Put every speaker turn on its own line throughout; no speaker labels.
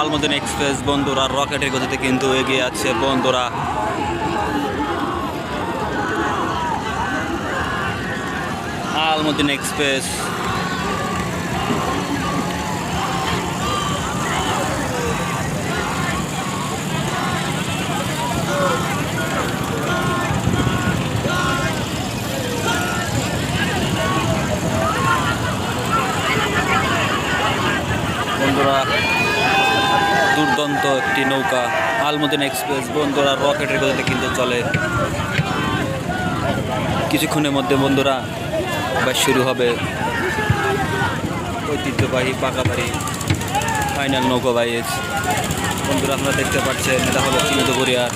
Alamdin Express বন্ধুরা রকেটের গতিতে কিন্তু এগিয়ে আছে বন্ধুরা। আলমদিন এক্সপ্রেস। বন্ধুরা দুর্দান্ত একটি নৌকা আলমদিন এক্সপ্রেস বন্ধুরা রকেটের গতিতে কিন্তু চলে। কিছুক্ষণের মধ্যে বন্ধুরা বা শুরু হবে ঐতিহ্যবাহী পাকাবাড়ি, ফাইনাল নৌকা বাইজ বন্ধুরা, আপনারা দেখতে পাচ্ছেন, এটা হলো চিনিদপুরিয়ার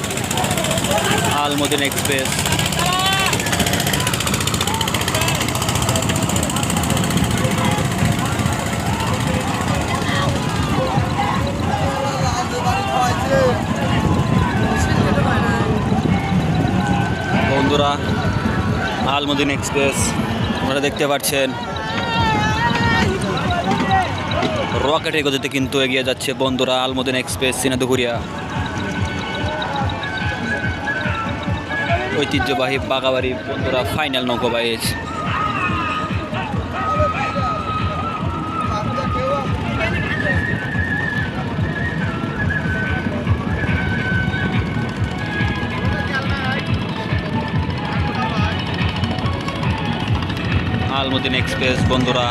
আলমদিন এক্সপ্রেস। বন্ধুরা আলমদিন এক্সপ্রেস, আপনারা দেখতে পাচ্ছেন। রকেটের গতিতে কিন্তু এগিয়ে যাচ্ছে বন্ধুরা আলমদিন এক্সপ্রেস সিনাদুকুরিয়া ঐতিহ্যবাহী বাগাবাড়ি বন্ধুরা ফাইনাল নৌকো নৌকা আলমদিন এক্সপ্রেস বন্ধুরা।